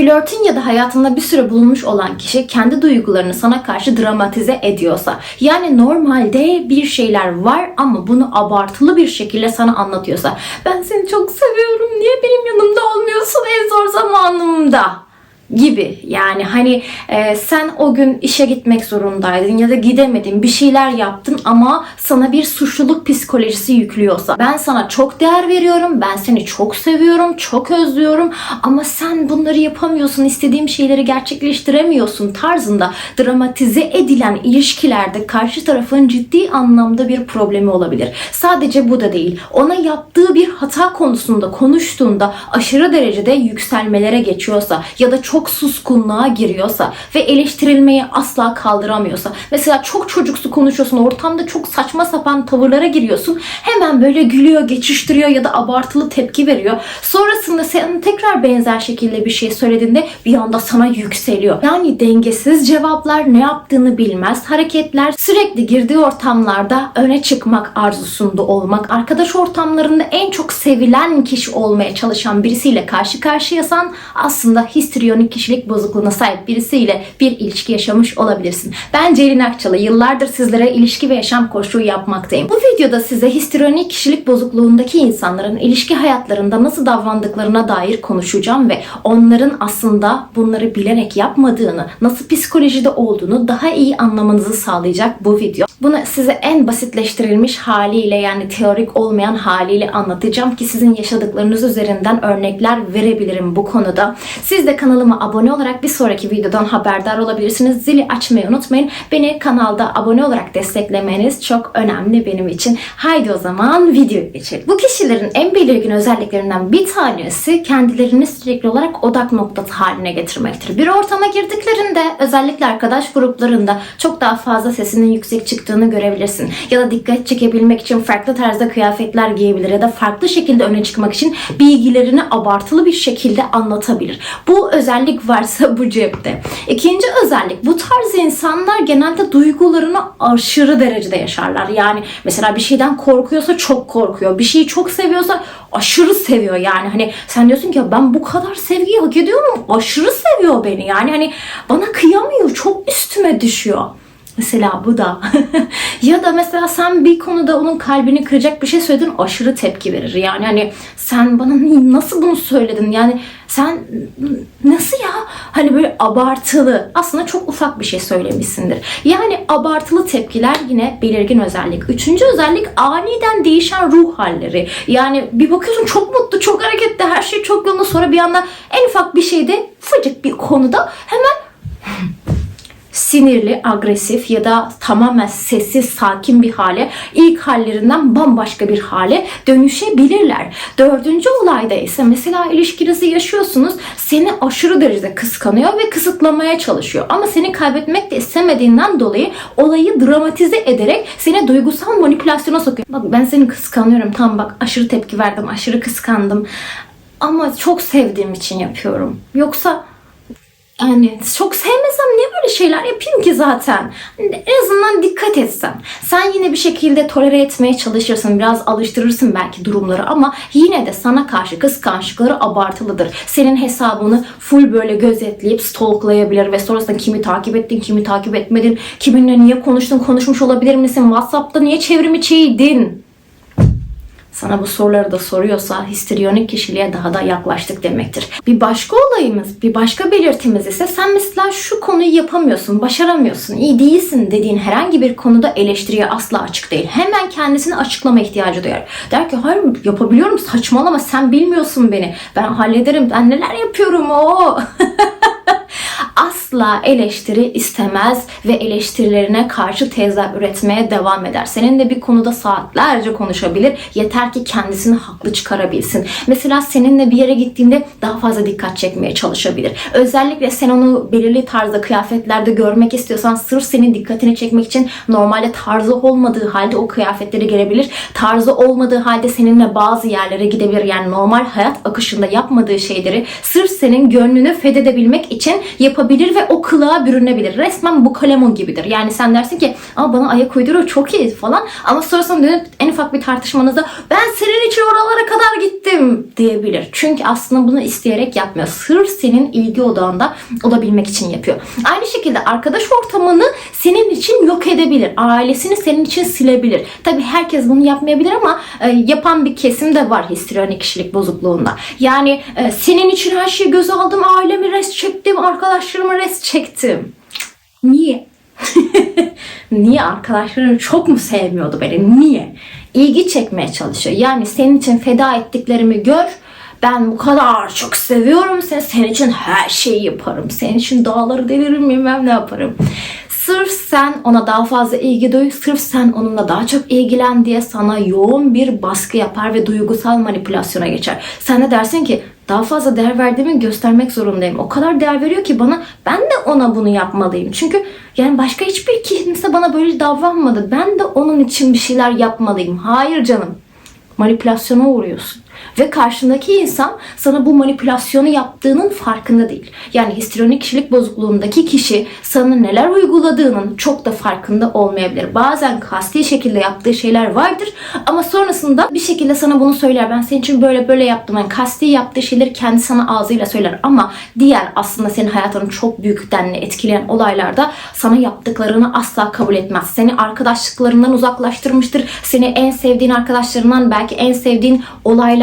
Flörtün ya da hayatında bir süre bulunmuş olan kişi kendi duygularını sana karşı dramatize ediyorsa, yani normalde bir şeyler var ama bunu abartılı bir şekilde sana anlatıyorsa, ben seni çok seviyorum, niye benim yanımda olmuyorsun en zor zamanımda? Gibi yani hani e, sen o gün işe gitmek zorundaydın ya da gidemedin bir şeyler yaptın ama sana bir suçluluk psikolojisi yüklüyorsa ben sana çok değer veriyorum ben seni çok seviyorum çok özlüyorum ama sen bunları yapamıyorsun istediğim şeyleri gerçekleştiremiyorsun tarzında dramatize edilen ilişkilerde karşı tarafın ciddi anlamda bir problemi olabilir. Sadece bu da değil. Ona yaptığı bir hata konusunda konuştuğunda aşırı derecede yükselmelere geçiyorsa ya da çok suskunluğa giriyorsa ve eleştirilmeyi asla kaldıramıyorsa. Mesela çok çocuksu konuşuyorsun, ortamda çok saçma sapan tavırlara giriyorsun. Hemen böyle gülüyor, geçiştiriyor ya da abartılı tepki veriyor. Sonrasında sen tekrar benzer şekilde bir şey söylediğinde bir anda sana yükseliyor. Yani dengesiz cevaplar, ne yaptığını bilmez hareketler, sürekli girdiği ortamlarda öne çıkmak arzusunda olmak, arkadaş ortamlarında en çok sevilen kişi olmaya çalışan birisiyle karşı karşıyasan aslında histriyonik kişilik bozukluğuna sahip birisiyle bir ilişki yaşamış olabilirsin. Ben Ceylin Akçalı. Yıllardır sizlere ilişki ve yaşam koçluğu yapmaktayım. Bu videoda size histriyonik kişilik bozukluğundaki insanların ilişki hayatlarında nasıl davrandıklarına dair konuşacağım ve onların aslında bunları bilerek yapmadığını, nasıl psikolojide olduğunu daha iyi anlamanızı sağlayacak bu video. Bunu size en basitleştirilmiş haliyle yani teorik olmayan haliyle anlatacağım ki sizin yaşadıklarınız üzerinden örnekler verebilirim bu konuda. Siz de kanalıma abone olarak bir sonraki videodan haberdar olabilirsiniz. Zili açmayı unutmayın. Beni kanalda abone olarak desteklemeniz çok önemli benim için. Haydi o zaman videoya geçelim. Bu kişilerin en belirgin özelliklerinden bir tanesi kendilerini sürekli olarak odak noktası haline getirmektir. Bir ortama girdiklerinde özellikle arkadaş gruplarında çok daha fazla sesinin yüksek çıktığını görebilirsin. Ya da dikkat çekebilmek için farklı tarzda kıyafetler giyebilir ya da farklı şekilde öne çıkmak için bilgilerini abartılı bir şekilde anlatabilir. Bu özellik varsa bu cepte. İkinci özellik bu tarz insanlar genelde duygularını aşırı derecede yaşarlar. Yani mesela bir şeyden korkuyorsa çok korkuyor. Bir şeyi çok seviyorsa aşırı seviyor yani. Hani sen diyorsun ki ben bu kadar sevgiyi hak ediyor muyum? Aşırı seviyor beni. Yani hani bana kıyamıyor. Çok üstüme düşüyor. Mesela bu da. ya da mesela sen bir konuda onun kalbini kıracak bir şey söyledin aşırı tepki verir. Yani hani sen bana nasıl bunu söyledin? Yani sen nasıl ya? Hani böyle abartılı. Aslında çok ufak bir şey söylemişsindir. Yani abartılı tepkiler yine belirgin özellik. Üçüncü özellik aniden değişen ruh halleri. Yani bir bakıyorsun çok mutlu, çok hareketli, her şey çok yolunda. Sonra bir anda en ufak bir şeyde, ufacık bir konuda hemen sinirli, agresif ya da tamamen sessiz, sakin bir hale, ilk hallerinden bambaşka bir hale dönüşebilirler. Dördüncü olayda ise mesela ilişkinizi yaşıyorsunuz, seni aşırı derecede kıskanıyor ve kısıtlamaya çalışıyor. Ama seni kaybetmek de istemediğinden dolayı olayı dramatize ederek seni duygusal manipülasyona sokuyor. Bak ben seni kıskanıyorum, tam bak aşırı tepki verdim, aşırı kıskandım. Ama çok sevdiğim için yapıyorum. Yoksa yani çok sevmesem böyle şeyler yapayım ki zaten? En azından dikkat etsem. Sen yine bir şekilde tolere etmeye çalışırsın. Biraz alıştırırsın belki durumları ama yine de sana karşı kıskançlıkları abartılıdır. Senin hesabını full böyle gözetleyip stalklayabilir ve sonrasında kimi takip ettin, kimi takip etmedin, kiminle niye konuştun, konuşmuş olabilir misin, Whatsapp'ta niye çevrim içiydin? Sana bu soruları da soruyorsa histriyonik kişiliğe daha da yaklaştık demektir. Bir başka olayımız, bir başka belirtimiz ise sen mesela şu konuyu yapamıyorsun, başaramıyorsun, iyi değilsin dediğin herhangi bir konuda eleştiriye asla açık değil. Hemen kendisini açıklama ihtiyacı duyar. Der ki hayır yapabiliyorum saçmalama sen bilmiyorsun beni. Ben hallederim ben neler yapıyorum o. asla eleştiri istemez ve eleştirilerine karşı tezler üretmeye devam eder. Seninle bir konuda saatlerce konuşabilir. Yeter ki kendisini haklı çıkarabilsin. Mesela seninle bir yere gittiğinde daha fazla dikkat çekmeye çalışabilir. Özellikle sen onu belirli tarzda kıyafetlerde görmek istiyorsan sırf senin dikkatini çekmek için normalde tarzı olmadığı halde o kıyafetleri girebilir. Tarzı olmadığı halde seninle bazı yerlere gidebilir. Yani normal hayat akışında yapmadığı şeyleri sırf senin gönlünü fethedebilmek için yapabilir ve o kılığa bürünebilir. Resmen bu kalemun gibidir. Yani sen dersin ki ama bana ayak uyduruyor çok iyi falan. Ama sonrasında dönüp en ufak bir tartışmanızda ben senin için oralara kadar gittim diyebilir. Çünkü aslında bunu isteyerek yapmıyor. Sırf senin ilgi odağında olabilmek için yapıyor. Aynı şekilde arkadaş ortamını senin için yok edebilir. Ailesini senin için silebilir. Tabii herkes bunu yapmayabilir ama e, yapan bir kesim de var histrionik kişilik bozukluğunda. Yani e, senin için her şeyi göze aldım, ailemi res çektim, arkadaşlarımı res çektim. Niye? Niye arkadaşlarım çok mu sevmiyordu beni? Niye? İlgi çekmeye çalışıyor. Yani senin için feda ettiklerimi gör. Ben bu kadar çok seviyorum seni. Senin için her şeyi yaparım. Senin için dağları deviririm bilmem ne yaparım. Sırf sen ona daha fazla ilgi duy, sırf sen onunla daha çok ilgilen diye sana yoğun bir baskı yapar ve duygusal manipülasyona geçer. Sen de dersin ki daha fazla değer verdiğimi göstermek zorundayım. O kadar değer veriyor ki bana ben de ona bunu yapmalıyım. Çünkü yani başka hiçbir kimse bana böyle davranmadı. Ben de onun için bir şeyler yapmalıyım. Hayır canım. Manipülasyona uğruyorsun. Ve karşındaki insan sana bu manipülasyonu yaptığının farkında değil. Yani histrionik kişilik bozukluğundaki kişi sana neler uyguladığının çok da farkında olmayabilir. Bazen kasti şekilde yaptığı şeyler vardır ama sonrasında bir şekilde sana bunu söyler. Ben senin için böyle böyle yaptım. Yani kasti yaptığı şeyleri kendi sana ağzıyla söyler ama diğer aslında senin hayatını çok büyük denli etkileyen olaylarda sana yaptıklarını asla kabul etmez. Seni arkadaşlıklarından uzaklaştırmıştır. Seni en sevdiğin arkadaşlarından belki en sevdiğin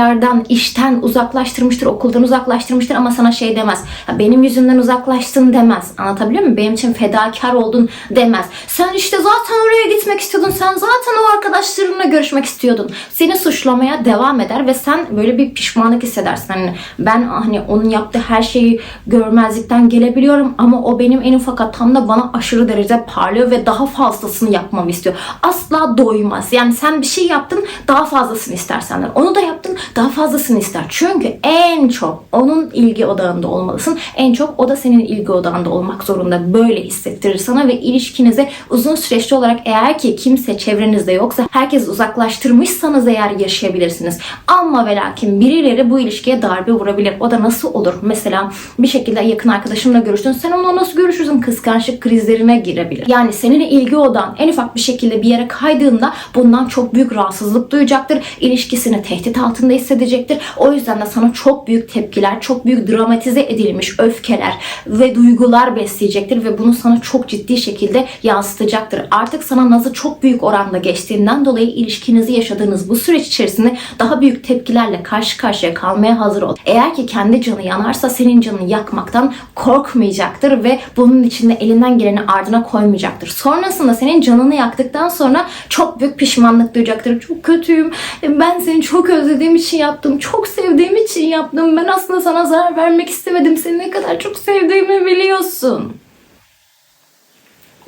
olaylardan, işten uzaklaştırmıştır, okuldan uzaklaştırmıştır ama sana şey demez. "Ya benim yüzümden uzaklaştın demez. Anlatabiliyor muyum? Benim için fedakar oldun demez. Sen işte zaten oraya gitmek istiyordun. Sen zaten o arkadaşlarınla görüşmek istiyordun. Seni suçlamaya devam eder ve sen böyle bir pişmanlık hissedersin. Hani ben hani onun yaptığı her şeyi görmezlikten gelebiliyorum ama o benim en ufak hatamda bana aşırı derecede parlıyor ve daha fazlasını yapmamı istiyor. Asla doymaz. Yani sen bir şey yaptın daha fazlasını ister senden. Onu da yaptın daha fazlasını ister. Çünkü en çok onun ilgi odağında olmalısın. En çok o da senin ilgi odağında olmak zorunda. Böyle hissettirir sana ve ilişkinize uzun süreçli olarak eğer ki kimse çevrenizde yoksa herkes uzaklaştırmışsanız eğer yaşayabilirsiniz. Ama ve lakin birileri bu ilişkiye darbe vurabilir. O da nasıl olur? Mesela bir şekilde yakın arkadaşımla görüştün. Sen onunla nasıl görüşürsün? Kıskançlık krizlerine girebilir. Yani senin ilgi odan en ufak bir şekilde bir yere kaydığında bundan çok büyük rahatsızlık duyacaktır. İlişkisini tehdit altında hissedecektir. O yüzden de sana çok büyük tepkiler, çok büyük dramatize edilmiş öfkeler ve duygular besleyecektir ve bunu sana çok ciddi şekilde yansıtacaktır. Artık sana nazı çok büyük oranda geçtiğinden dolayı ilişkinizi yaşadığınız bu süreç içerisinde daha büyük tepkilerle karşı karşıya kalmaya hazır ol. Eğer ki kendi canı yanarsa senin canını yakmaktan korkmayacaktır ve bunun içinde elinden geleni ardına koymayacaktır. Sonrasında senin canını yaktıktan sonra çok büyük pişmanlık duyacaktır. Çok kötüyüm. Ben seni çok özlediğim için yaptım. Çok sevdiğim için yaptım. Ben aslında sana zarar vermek istemedim. Seni ne kadar çok sevdiğimi biliyorsun.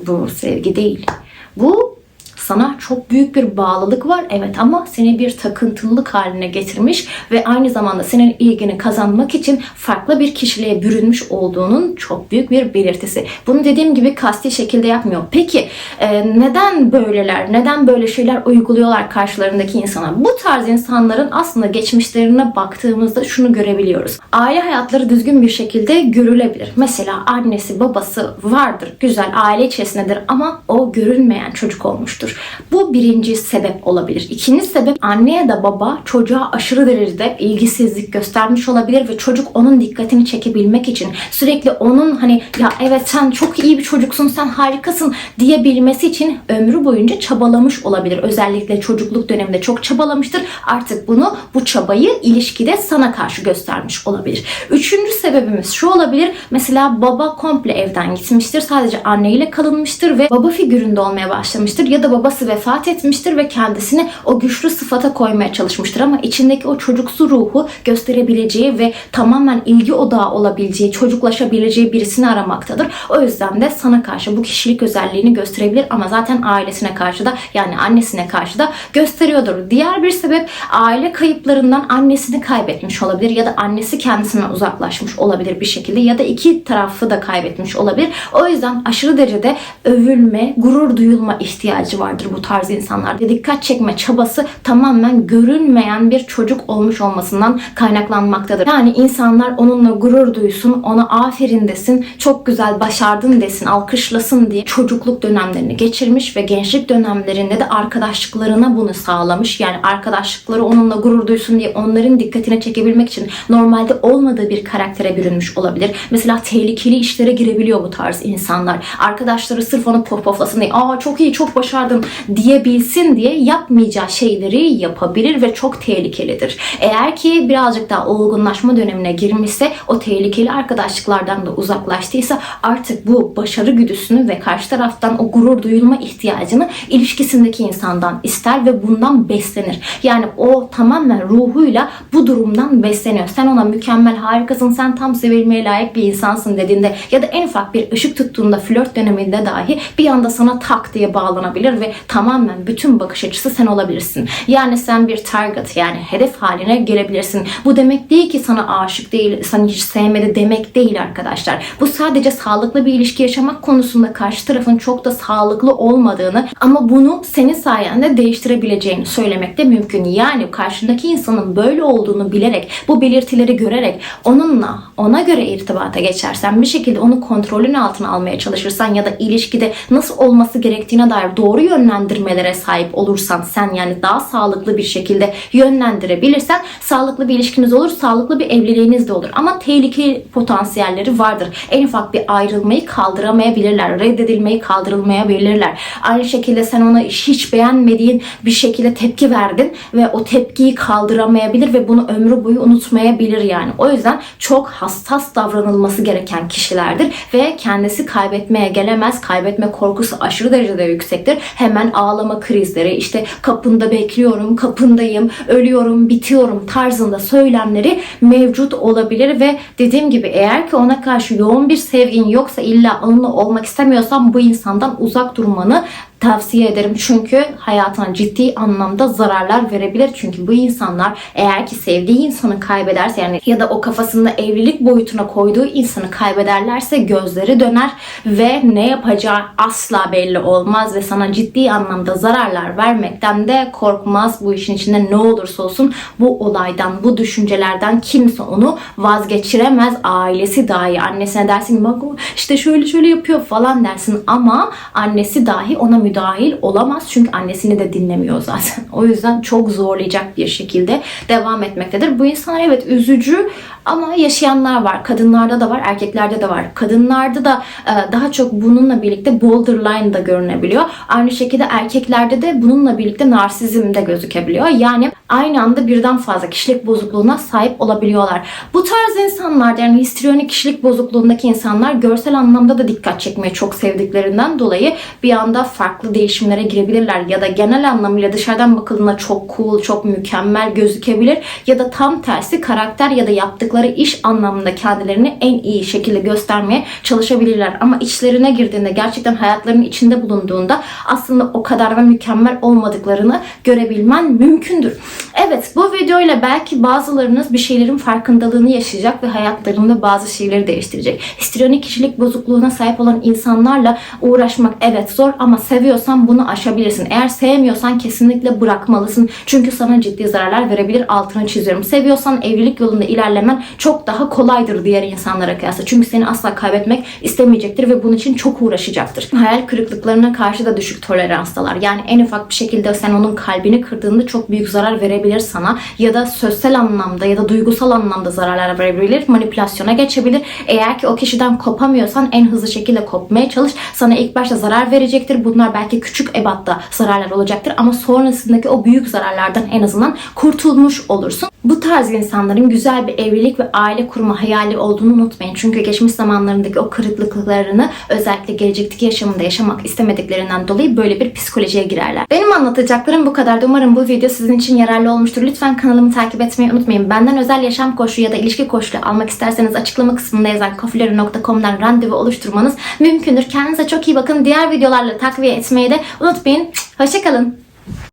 Bu sevgi değil. Bu sana çok büyük bir bağlılık var evet ama seni bir takıntılılık haline getirmiş ve aynı zamanda senin ilgini kazanmak için farklı bir kişiliğe bürünmüş olduğunun çok büyük bir belirtisi. Bunu dediğim gibi kasti şekilde yapmıyor. Peki e, neden böyleler, neden böyle şeyler uyguluyorlar karşılarındaki insana? Bu tarz insanların aslında geçmişlerine baktığımızda şunu görebiliyoruz. Aile hayatları düzgün bir şekilde görülebilir. Mesela annesi, babası vardır, güzel aile içerisindedir ama o görülmeyen çocuk olmuştur. Bu birinci sebep olabilir. İkinci sebep anne ya da baba çocuğa aşırı derecede ilgisizlik göstermiş olabilir ve çocuk onun dikkatini çekebilmek için sürekli onun hani ya evet sen çok iyi bir çocuksun, sen harikasın diyebilmesi için ömrü boyunca çabalamış olabilir. Özellikle çocukluk döneminde çok çabalamıştır. Artık bunu bu çabayı ilişkide sana karşı göstermiş olabilir. Üçüncü sebebimiz şu olabilir. Mesela baba komple evden gitmiştir. Sadece anneyle kalınmıştır ve baba figüründe olmaya başlamıştır ya da babası vefat etmiştir ve kendisini o güçlü sıfata koymaya çalışmıştır ama içindeki o çocuksu ruhu gösterebileceği ve tamamen ilgi odağı olabileceği, çocuklaşabileceği birisini aramaktadır. O yüzden de sana karşı bu kişilik özelliğini gösterebilir ama zaten ailesine karşı da yani annesine karşı da gösteriyordur. Diğer bir sebep aile kayıplarından annesini kaybetmiş olabilir ya da annesi kendisinden uzaklaşmış olabilir bir şekilde ya da iki tarafı da kaybetmiş olabilir. O yüzden aşırı derecede övülme, gurur duyulma ihtiyacı var vardır bu tarz insanlar. Dikkat çekme çabası tamamen görünmeyen bir çocuk olmuş olmasından kaynaklanmaktadır. Yani insanlar onunla gurur duysun, ona aferin desin, çok güzel başardın desin, alkışlasın diye çocukluk dönemlerini geçirmiş ve gençlik dönemlerinde de arkadaşlıklarına bunu sağlamış. Yani arkadaşlıkları onunla gurur duysun diye onların dikkatine çekebilmek için normalde olmadığı bir karaktere bürünmüş olabilir. Mesela tehlikeli işlere girebiliyor bu tarz insanlar. Arkadaşları sırf onu pohpohlasın diye aa çok iyi çok başardın diyebilsin diye yapmayacağı şeyleri yapabilir ve çok tehlikelidir. Eğer ki birazcık daha olgunlaşma dönemine girmişse o tehlikeli arkadaşlıklardan da uzaklaştıysa artık bu başarı güdüsünü ve karşı taraftan o gurur duyulma ihtiyacını ilişkisindeki insandan ister ve bundan beslenir. Yani o tamamen ruhuyla bu durumdan besleniyor. Sen ona mükemmel, harikasın, sen tam sevilmeye layık bir insansın dediğinde ya da en ufak bir ışık tuttuğunda flört döneminde dahi bir anda sana tak diye bağlanabilir ve tamamen bütün bakış açısı sen olabilirsin. Yani sen bir target yani hedef haline gelebilirsin. Bu demek değil ki sana aşık değil, seni hiç sevmedi demek değil arkadaşlar. Bu sadece sağlıklı bir ilişki yaşamak konusunda karşı tarafın çok da sağlıklı olmadığını ama bunu senin sayende değiştirebileceğini söylemek de mümkün. Yani karşındaki insanın böyle olduğunu bilerek, bu belirtileri görerek onunla ona göre irtibata geçersen, bir şekilde onu kontrolün altına almaya çalışırsan ya da ilişkide nasıl olması gerektiğine dair doğru yönlendirmelere sahip olursan sen yani daha sağlıklı bir şekilde yönlendirebilirsen sağlıklı bir ilişkiniz olur, sağlıklı bir evliliğiniz de olur. Ama tehlike potansiyelleri vardır. En ufak bir ayrılmayı kaldıramayabilirler, reddedilmeyi kaldırılmayabilirler. Aynı şekilde sen ona hiç beğenmediğin bir şekilde tepki verdin ve o tepkiyi kaldıramayabilir ve bunu ömrü boyu unutmayabilir yani. O yüzden çok hassas davranılması gereken kişilerdir ve kendisi kaybetmeye gelemez. Kaybetme korkusu aşırı derecede yüksektir. Hemen ağlama krizleri, işte kapında bekliyorum, kapındayım, ölüyorum, bitiyorum tarzında söylemleri mevcut olabilir ve dediğim gibi eğer ki ona karşı yoğun bir sevgin yoksa illa onunla olmak istemiyorsan bu insandan uzak durmanı tavsiye ederim. Çünkü hayatına ciddi anlamda zararlar verebilir. Çünkü bu insanlar eğer ki sevdiği insanı kaybederse yani ya da o kafasında evlilik boyutuna koyduğu insanı kaybederlerse gözleri döner ve ne yapacağı asla belli olmaz ve sana ciddi anlamda zararlar vermekten de korkmaz. Bu işin içinde ne olursa olsun bu olaydan, bu düşüncelerden kimse onu vazgeçiremez. Ailesi dahi annesine dersin bak işte şöyle şöyle yapıyor falan dersin ama annesi dahi ona müdahil olamaz çünkü annesini de dinlemiyor zaten. O yüzden çok zorlayacak bir şekilde devam etmektedir. Bu insanlar evet üzücü ama yaşayanlar var. Kadınlarda da var, erkeklerde de var. Kadınlarda da e, daha çok bununla birlikte borderline da görünebiliyor. Aynı şekilde erkeklerde de bununla birlikte narsizm de gözükebiliyor. Yani aynı anda birden fazla kişilik bozukluğuna sahip olabiliyorlar. Bu tarz insanlar yani histrionik kişilik bozukluğundaki insanlar görsel anlamda da dikkat çekmeyi çok sevdiklerinden dolayı bir anda farklı değişimlere girebilirler ya da genel anlamıyla dışarıdan bakıldığında çok cool, çok mükemmel gözükebilir ya da tam tersi karakter ya da yaptıkları iş anlamında kendilerini en iyi şekilde göstermeye çalışabilirler. Ama içlerine girdiğinde gerçekten hayatlarının içinde bulunduğunda aslında o kadar da mükemmel olmadıklarını görebilmen mümkündür. Evet bu videoyla belki bazılarınız bir şeylerin farkındalığını yaşayacak ve hayatlarında bazı şeyleri değiştirecek. Histrionik kişilik bozukluğuna sahip olan insanlarla uğraşmak evet zor ama seviyorsan bunu aşabilirsin. Eğer sevmiyorsan kesinlikle bırakmalısın. Çünkü sana ciddi zararlar verebilir altını çiziyorum. Seviyorsan evlilik yolunda ilerlemen çok daha kolaydır diğer insanlara kıyasla. Çünkü seni asla kaybetmek istemeyecektir ve bunun için çok uğraşacaktır. Hayal kırıklıklarına karşı da düşük toleranstalar. Yani en ufak bir şekilde sen onun kalbini kırdığında çok büyük zarar verebilir sana ya da sözsel anlamda ya da duygusal anlamda zararlar verebilir. Manipülasyona geçebilir. Eğer ki o kişiden kopamıyorsan en hızlı şekilde kopmaya çalış. Sana ilk başta zarar verecektir. Bunlar belki küçük ebatta zararlar olacaktır ama sonrasındaki o büyük zararlardan en azından kurtulmuş olursun. Bu tarz insanların güzel bir evlilik ve aile kurma hayali olduğunu unutmayın. Çünkü geçmiş zamanlarındaki o kırıklıklarını özellikle gelecekteki yaşamında yaşamak istemediklerinden dolayı böyle bir psikolojiye girerler. Benim anlatacaklarım bu kadardı. Umarım bu video sizin için yararlı olmuştur. Lütfen kanalımı takip etmeyi unutmayın. Benden özel yaşam koçluğu ya da ilişki koçluğu almak isterseniz açıklama kısmında yazan kofileri.com'dan randevu oluşturmanız mümkündür. Kendinize çok iyi bakın. Diğer videolarla takviye etmeyi de unutmayın. Hoşçakalın.